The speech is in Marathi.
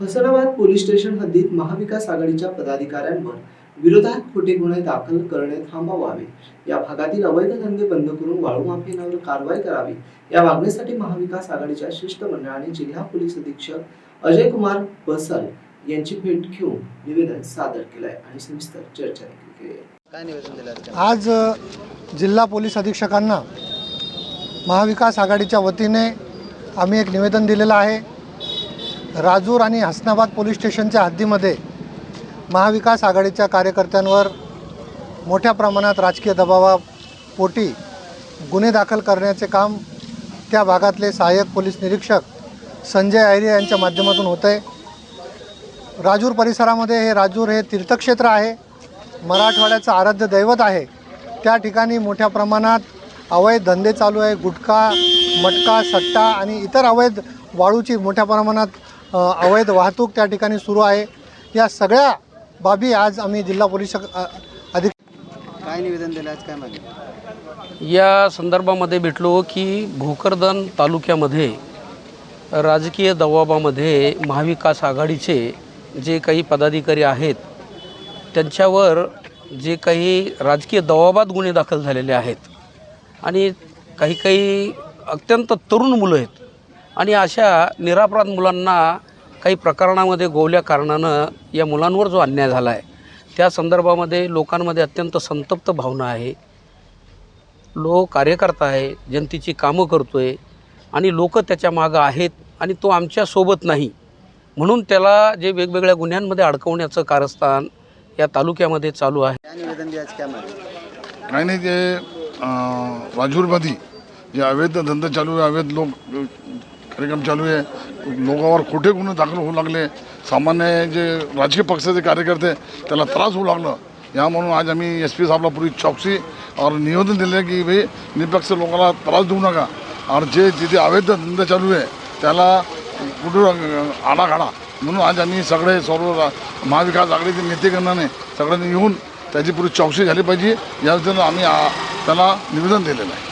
हसनाबाद पोलीस स्टेशन हद्दीत महाविकास आघाडीच्या पदाधिकाऱ्यांवर विरोधात खोटे गुन्हे दाखल करणे थांबवावे. या भागातील अवैध धंदे बंद करून वाळू माफियांवर कारवाई करावी. या मागणीसाठी महाविकास आघाडीच्या शिष्टमंडळाने जिल्हा पोलीस अधीक्षक अजय कुमार बसल यांची भेट घेऊन निवेदन सादर केलंय आणि सविस्तर चर्चा देखील केली आज? जिल्हा पोलीस अधीक्षकांना महाविकास आघाडीच्या वतीने आम्ही एक निवेदन दिलेलं आहे. राजूर आणि हसनाबाद पोलीस स्टेशनच्या हद्दीमध्ये महाविकास आघाडीच्या कार्यकर्त्यांवर मोठ्या प्रमाणात राजकीय दबावापोटी गुन्हे दाखल करण्याचे काम त्या भागातले सहाय्यक पोलीस निरीक्षक संजय आयरे यांच्या माध्यमातून होत आहे राजूर परिसरामध्ये हे राजूर हे तीर्थक्षेत्र आहे. मराठवाड्याचं आराध्य दैवत आहे. त्या ठिकाणी मोठ्या प्रमाणात अवैध धंदे चालू आहे. गुटखा मटका सट्टा आणि इतर अवैध वाळूची मोठ्या प्रमाणात अवैध वाहतूक त्या ठिकाणी सुरू आहे. या सगळ्या बाबी आज आम्ही जिल्हा पोलीस अधिक काय निवेदन दिलं आज? काय मागणी? या संदर्भामध्ये भेटलो की भोकरदन तालुक्यामध्ये राजकीय दबावामध्ये महाविकास आघाडीचे जे काही पदाधिकारी आहेत त्यांच्यावर जे काही राजकीय दबावात गुन्हे दाखल झालेले आहेत आणि काही काही अत्यंत तरुण मुलं आहेत आणि अशा निरापराध मुलांना काही प्रकरणामध्ये गोवल्या कारणानं या मुलांवर जो अन्याय झाला आहे त्या संदर्भामध्ये लोकांमध्ये अत्यंत संतप्त भावना आहे. लोक कार्यकर्ता आहे जनतेची कामं करतो आहे आणि लोक त्याच्या मागं आहेत आणि तो आमच्यासोबत नाही. म्हणून त्याला जे वेगवेगळ्या गुन्ह्यांमध्ये अडकवण्याचं कारस्थान या तालुक्यामध्ये चालू आहे. काही नाही ते राजूरमध्ये जे अवैध धंदा चालू आहे अवैध लोक कार्यक्रम चालू आहे. लोकांवर खोटे गुन्हे दाखल होऊ लागले. सामान्य जे राजकीय पक्षाचे कार्यकर्ते त्याला त्रास होऊ लागलं. या म्हणून आज आम्ही एस पी साहेबला पूर्वी चौकसी और निवेदन दिले की भाई निपक्ष लोकांना त्रास देऊ नका. और जे जिथे अवैध धंदा चालू आहे त्याला कुठं आडा घाडा म्हणून आज आम्ही सगळे सर्व महाविकास आघाडीचे नेतेगणाने सगळ्यांनी येऊन त्याची पुरी चौकशी झाली पाहिजे. या आम्ही त्याला निवेदन दिलेलं आहे.